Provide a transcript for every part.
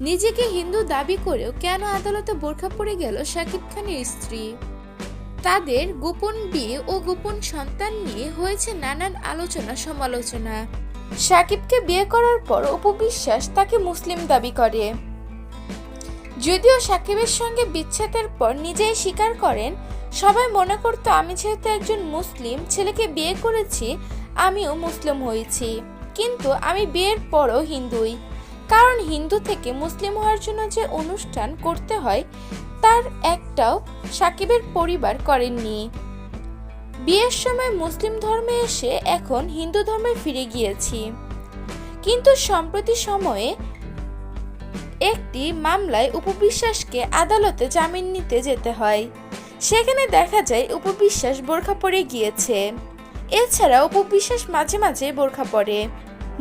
নিজেকে হিন্দু দাবি করেও কেন আদালতে বোরখা পড়ে গেল শাকিব খানের স্ত্রী? তাদের গোপন বিয়ে ও গোপন সন্তান নিয়ে হয়েছে নানান আলোচনা সমালোচনা। শাকিবকে বিয়ে করার পর উপবিশ্বাস তাকে মুসলিম দাবি করে। যদিও সাকিবের সঙ্গে বিচ্ছেদের পর নিজেই স্বীকার করেন, সবাই মনে করতো, আমি যেহেতু একজন মুসলিম, ছেলেকে বিয়ে করেছি, আমিও মুসলিম হয়েছি। কিন্তু আমি বিয়ের পরও হিন্দুই। কারণ হিন্দু থেকে মুসলিম হওয়ার জন্য যে অনুষ্ঠান করতে হয়, তার একটাও সাকিবের পরিবার করেননি। বিয়ের সময় মুসলিম ধর্মে এসে এখন হিন্দু ধর্মে ফিরে গিয়েছি। কিন্তু সম্প্রতি সময়ে একটি মামলায় উপবিশ্বাসকে আদালতে জামিন নিতে যেতে হয়। সেখানে দেখা যায় উপবিশ্বাস বোরখা পরে গিয়েছে। এছাড়া উপবিশ্বাস মাঝে মাঝে বোরখা পরে।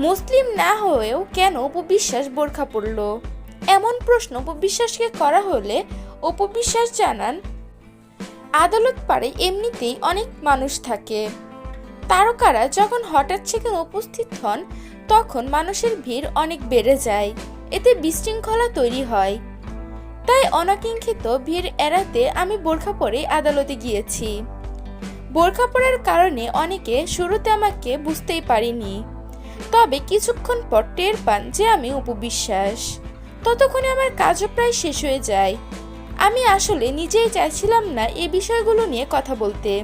মুসলিম না হয়েও কেন উপবিশ্বাস বোরখা পরল এমন প্রশ্ন উপবিশ্বাসকে করা হলে উপবিশ্বাস জানান, আদালত পারে এমনিতেই অনেক মানুষ থাকে। তারকারা যখন হঠাৎ সেখানে উপস্থিত হন, তখন মানুষের ভিড় অনেক বেড়ে যায়। এতে বিশৃঙ্খলা তৈরি হয়। তাই অনাকাঙ্ক্ষিত ভিড় এড়াতে আমি বোরখা পরে আদালতে গিয়েছি। বোরখা পরার কারণে অনেকে শুরুতে আমাকে বুঝতেই পারিনি। তবে কিছুক্ষণ পর টের পান যে আমি উপবিশ্বাস ততক্ষণে আমার কাজও প্রায় শেষ হয়ে যায়। আমি আসলে নিজেই চাইছিলাম না এ বিষয়গুলো নিয়ে কথা বলতে।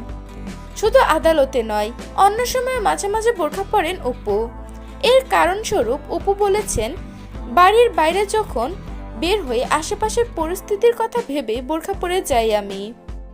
শুধু আদালতে নয়, অন্য সময় মাঝে মাঝে বোরখা পরেন অপু। এর কারণস্বরূপ অপু বলেছেন, বাড়ির বাইরে যখন বের হয়ে আশেপাশের পরিস্থিতির কথা ভেবে বোরখা পরে যাই আমি।